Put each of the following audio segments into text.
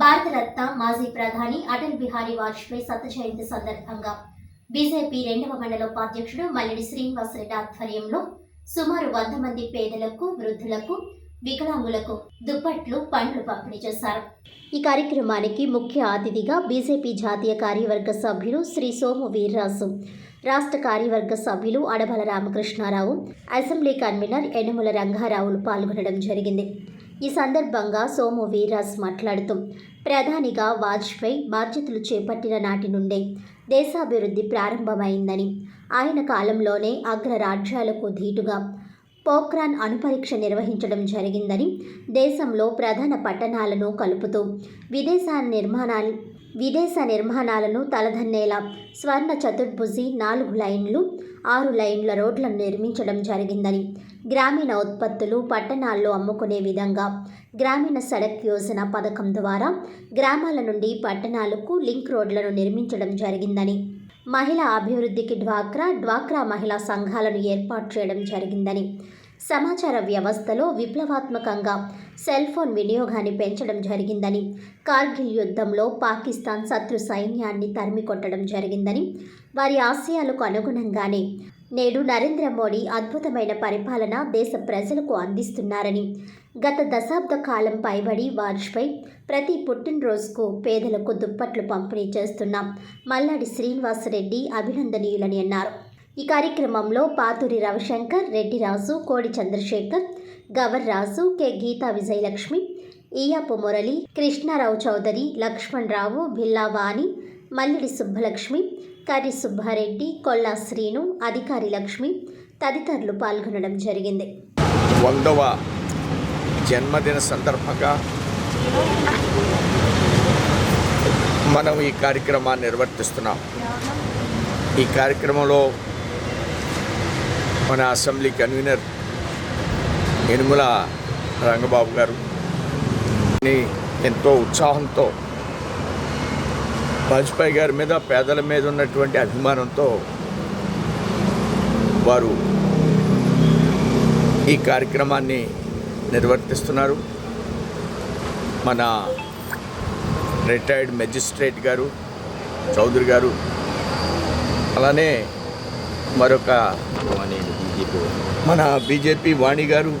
భారతరత్న మాజీ ప్రధాని అటల్ బిహారీ వాజ్పేయి శత జయంతి సందర్భంగా బీజేపీ రెండవ మండల ఉపాధ్యక్షుడు మల్లెడి శ్రీనివాసరెడ్డి ఆధ్వర్యంలో సుమారు వంద మంది పేదలకు వృద్ధులకు వికలాంగులకు దుప్పట్లు పండ్లు పంపిణీ చేశారు. ఈ కార్యక్రమానికి ముఖ్య అతిథిగా బీజేపీ జాతీయ కార్యవర్గ సభ్యులు శ్రీ సోము వీర్రాజు రాష్ట్ర కార్యవర్గ సభ్యులు అడబల రామకృష్ణారావు అసెంబ్లీ కన్వీనర్ యనమల రంగారావులు పాల్గొనడం జరిగింది. ఈ సందర్భంగా సోము వీరాజ్ మాట్లాడుతూ ప్రధానిగా వాజ్పేయి బాధ్యతలు చేపట్టిన నాటి నుండే దేశాభివృద్ధి ప్రారంభమైందని ఆయన కాలంలోనే అగ్ర రాజ్యాలకు ధీటుగా పోఖ్రాన్ అణుపరీక్ష నిర్వహించడం జరిగిందని దేశంలో ప్రధాన పట్టణాలను కలుపుతూ విదేశాల నిర్మాణాలు విదేశ నిర్మాణాలను తలదన్నేలా స్వర్ణ చతుర్భుజి నాలుగు లైన్లు ఆరు లైన్ల రోడ్లను నిర్మించడం జరిగిందని గ్రామీణ ఉత్పత్తులు పట్టణాల్లో అమ్ముకునే విధంగా గ్రామీణ సడక్ యోజన పథకం ద్వారా గ్రామాల నుండి పట్టణాలకు లింక్ రోడ్లను నిర్మించడం జరిగిందని మహిళా అభివృద్ధికి డ్వాక్రా డ్వాక్రా మహిళా సంఘాలను ఏర్పాటు చేయడం జరిగిందని సమాచార వ్యవస్థలో విప్లవాత్మకంగా సెల్ ఫోన్ వినియోగాన్ని పెంచడం జరిగిందని కార్గిల్ యుద్ధంలో పాకిస్తాన్ శత్రు సైన్యాన్ని తరిమి కొట్టడం జరిగిందని వారి ఆశయాలకు అనుగుణంగానే నేడు నరేంద్ర మోడీ అద్భుతమైన పరిపాలన దేశ ప్రజలకు అందిస్తున్నారని గత దశాబ్ద కాలం పైబడి వాజ్పేయి ప్రతి పుట్టినరోజుకు పేదలకు దుప్పట్లు పంపిణీ చేస్తున్న మల్లాడి శ్రీనివాసరెడ్డి అభినందనీయులని అన్నారు. ఈ కార్యక్రమంలో పాతూరి రవిశంకర్ రెడ్డిరాజు కోడి చంద్రశేఖర్ గవర్రాజు కె గీతా విజయలక్ష్మి ఈయాపు మురళి కృష్ణారావు చౌదరి లక్ష్మణ్ రావు భిల్లావాణి మల్లిడి సుబ్బలక్ష్మి కర్రి సుబ్బారెడ్డి కొల్లా శ్రీను అధికారి లక్ష్మి తదితరులు పాల్గొనడం జరిగింది. వందవ జన్మదిన సందర్భంగా మనం ఈ కార్యక్రమాన్ని నిర్వర్తిస్తున్నాం. ఈ కార్యక్రమంలో మన అసెంబ్లీ కన్వీనర్ యనుమల రంగబాబు గారు. ఎంతో ఉత్సాహంతో వాజ్పేయి గారి మీద పేదల మీద ఉన్నటువంటి అభిమానంతో వారు ఈ కార్యక్రమాన్ని నిర్వర్తిస్తున్నారు. మన రిటైర్డ్ మెజిస్ట్రేట్ గారు చౌదరి గారు అలానే మరొక ఇప్పుడు. మన బీజేపీ వాణి గారు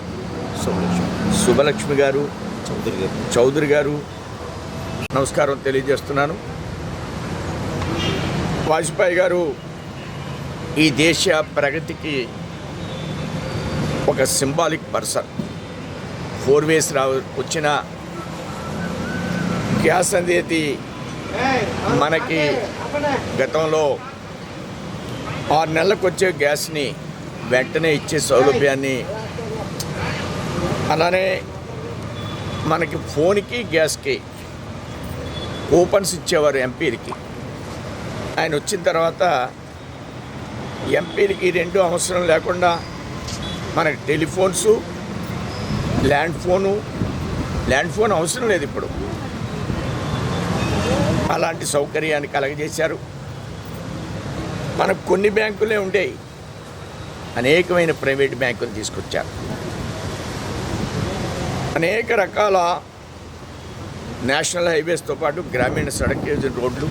శుభలక్ష్మి గారు చౌదరి గారు చౌదరి గారు నమస్కారం తెలియజేస్తున్నాను. వాజ్పేయి గారు ఈ దేశ ప్రగతికి ఒక సింబాలిక్ పర్సన్. ఫోర్ వేస్ రా వచ్చిన గ్యాస్ అనేది మనకి గతంలో ఆరు నెలలకు వచ్చే గ్యాస్ని వెంటనే ఇచ్చే సౌలభ్యాన్ని అలానే మనకి ఫోన్కి గ్యాస్కి కూపన్స్ ఇచ్చేవారు ఎంపీలకి. ఆయన వచ్చిన తర్వాత ఎంపీలకి రెండు అవసరం లేకుండా మనకి telephones land phone land phone అవసరం లేదు ఇప్పుడు. అలాంటి సౌకర్యాన్ని కలగజేశారు. మనకు కొన్ని బ్యాంకులే ఉండేవి అనేకమైన ప్రైవేట్ బ్యాంకులు తీసుకొచ్చారు. అనేక రకాల నేషనల్ హైవేస్తో పాటు గ్రామీణ సడక్ యోజన రోడ్లు